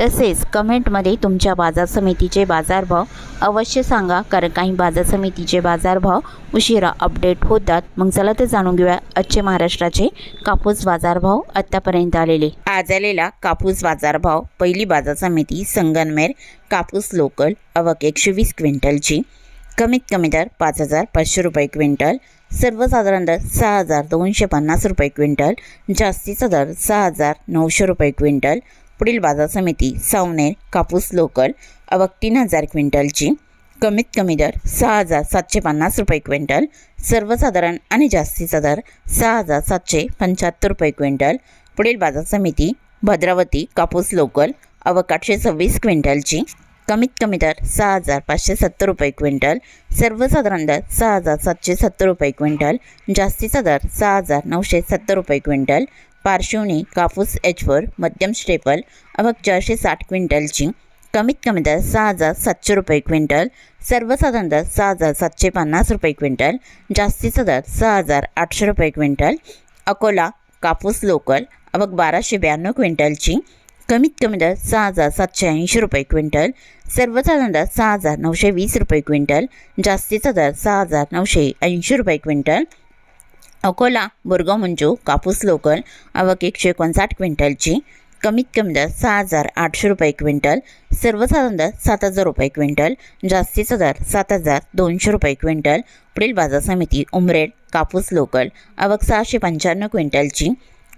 तसेच कमेंटमध्ये तुमच्या बाजार समितीचे बाजारभाव अवश्य सांगा कारण काही बाजार समितीचे बाजारभाव उशिरा अपडेट होतात. मग चला तर जाणून घेऊया आजचे महाराष्ट्राचे कापूस बाजारभाव आत्तापर्यंत आलेले. आज आलेला कापूस बाजारभाव पहिली बाजार समिती संगनमेर कापूस लोकल अवक एकशे वीस क्विंटलची. कमीत कमी दर पाच हजार पाचशे रुपये क्विंटल. सर्वसाधारण दर सहा हजार दोनशे पन्नास रुपये क्विंटल. जास्तीचा दर सहा हजार नऊशे रुपये क्विंटल. पुढील बाजार समिती सावनेर कापूस लोकल अवक तीन हजार क्विंटलची. कमीत कमी दर सहा हजार सातशे पन्नास रुपये क्विंटल. सर्वसाधारण आणि जास्तीचा दर सहा हजार सातशे पंच्याहत्तर रुपये क्विंटल. पुढील बाजार समिती भद्रावती कापूस लोकल अवक आठशे सव्वीस क्विंटलची. कमीत कमी दर सहा हजार पाचशे सत्तर रुपये क्विंटल. सर्वसाधारण दर सहा हजार सातशे सत्तर रुपये क्विंटल. जास्तीचा दर सहा हजार नऊशे सत्तर रुपये क्विंटल. पार्श्वनी कापूस एचवर मध्यम स्टेपल अवक चारशे साठ क्विंटलची कमीत कमी दर सहा हजार सातशे रुपये क्विंटल सर्वसाधारण दर सहा हजार सातशे पन्नास रुपये क्विंटल जास्तीचा दर सहा हजार आठशे रुपये क्विंटल अकोला कापूस लोकल अवक बाराशे ब्याण्णव क्विंटलची कमीत कमी दर सहा हजार सातशे ऐंशी रुपये क्विंटल सर्वसाधारण दर सहा हजार नऊशे वीस रुपये क्विंटल जास्तीचा दर सहा हजार नऊशे ऐंशी रुपये क्विंटल अकोला बोरगाव मंजू कापूस लोकल अवक एकशे एकोणसाठ क्विंटलची कमीत कमी दर सहा हजार आठशे रुपये क्विंटल सर्वसाधारण दर सात हजार रुपये क्विंटल जास्तीचा दर सात हजार दोनशे रुपये क्विंटल पुढील बाजार समिती उमरेड कापूस लोकल अवक सहाशे पंच्याण्णव क्विंटलची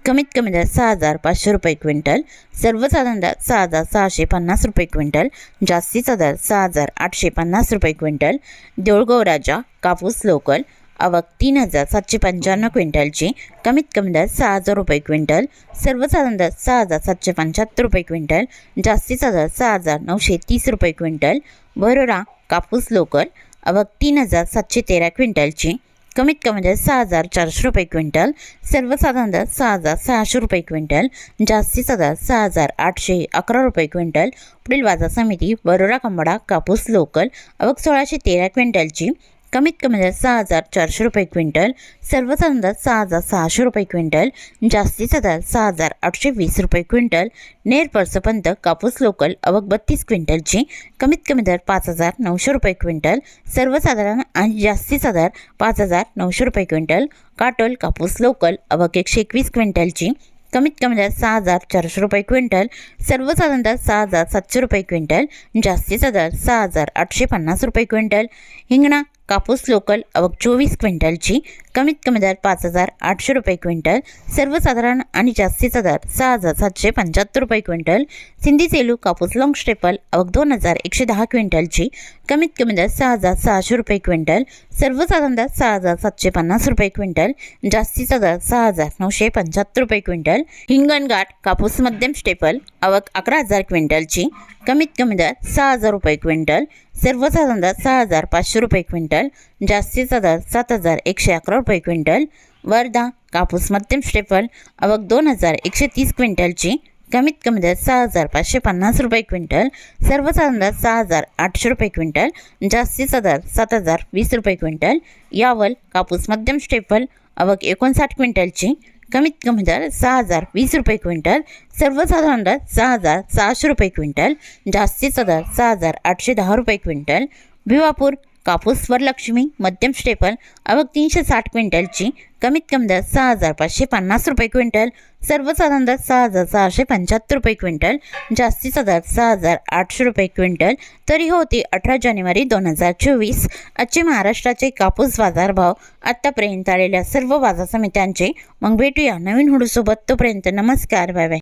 कमीत कमी दर सहा हजार पाचशे रुपये क्विंटल सर्वसाधारण दर सहा हजार सहाशे पन्नास रुपये क्विंटल जास्तीचा दर सहा हजार आठशे पन्नास रुपये क्विंटल देऊळगाव राजा कापूस लोकल अवक तीन हजार सातशे पंच्याण्णव क्विंटलची कमीत कमी दर सहा हजार रुपये क्विंटल सर्वसाधारण दर सहा हजार सातशे पंच्याहत्तर रुपये क्विंटल जास्तीचा दर सहा हजार नऊशे तीस रुपये क्विंटल वरोरा कापूस लोकल अवक तीन हजार सातशे तेरा क्विंटलची कमीत कमी दर सहा हजार चारशे रुपये क्विंटल सर्वसाधारण दर सहा हजार सहाशे रुपये क्विंटल जास्तीचा दर सहा हजार आठशे अकरा रुपये क्विंटल पुढील बाजार समिती बरोरा कंबडा कापूस लोकल अवक सोळाशे तेरा क्विंटलची कमीत कमी दर सहा हजार चारशे रुपये क्विंटल सर्वसाधारण दर सहा हजार सहाशे रुपये क्विंटल जास्तीचा दर सहा हजार आठशे वीस रुपये क्विंटल नेर पर्सपंत कापूस लोकल अवक बत्तीस क्विंटलची कमीत कमी दर पाच हजार नऊशे रुपये क्विंटल सर्वसाधारण आणि जास्तीचा दर पाच हजार नऊशे रुपये क्विंटल काटोल कापूस लोकल अवक एकशे एकवीस क्विंटलची कमीत कमी दर सहा हजार चारशे रुपये क्विंटल सर्वसाधारण दर सहा हजार सातशे रुपये क्विंटल जास्तीचा दर सहा हजार आठशे पन्नास रुपये क्विंटल हिंगणा कापूस लोकल अवक चोवीस क्विंटलची कमीत कमी दर पाच हजार आठशे रुपये क्विंटल सर्वसाधारण आणि जास्तीचा दर सहा हजार सातशे पंच्याहत्तर रुपये क्विंटल सिंधी सेलू कापूस लाँग स्टेपल अवक दोन हजार एकशे दहा क्विंटलची कमीत कमी दर सहा हजार सहाशे रुपये क्विंटल सर्वसाधारण दर सहा हजार सातशे पन्नास रुपये क्विंटल जास्तीचा दर सहा हजार नऊशे पंच्याहत्तर रुपये क्विंटल हिंगणघाट कापूस मध्यम स्टेपल अवक अकरा हजार क्विंटलची कमीत कमी दर सहा हजार रुपये क्विंटल सर्वसाधारण दर सहा हजार पाचशे रुपये क्विंटल. जास्तीचा दर सात हजार एकशे अकरा रुपये क्विंटल वर्धा कापूस मध्यम स्टेपल अवक दोन हजार एकशे तीस क्विंटलची कमीत कमी दर सहा हजार पाचशे पन्नास रुपये क्विंटल सर्वसाधारण दर सहा हजार आठशे रुपये क्विंटल जास्तीचा दर सात हजार वीस रुपये क्विंटल यावल कापूस मध्यम स्टेपल अवक एकोणसाठ क्विंटलची कमीत कमी दर सहा हजार वीस रुपये क्विंटल सर्वसाधारण दर सहा हजार सहाशे रुपये क्विंटल जास्तीचा दर सहा हजार आठशे दहा रुपये क्विंटल भिवापूर कापूस वरलक्ष्मी मध्यम स्टेपल अवघ तीनशे साठ क्विंटलची कमीत कमी दर सहा हजार पाचशे पन्नास रुपये क्विंटल सर्वसाधारण दर सहा हजार सहाशे पंच्याहत्तर रुपये क्विंटल जास्तीचा दर सहा हजार आठशे रुपये क्विंटल. तरी होती अठरा जानेवारी दोन हजार चोवीस. आजचे महाराष्ट्राचे कापूस बाजारभाव आत्तापर्यंत आलेल्या सर्व बाजार समित्यांचे मग भेटूया नवीन हुडूसोबत. तोपर्यंत नमस्कार बाय बाय.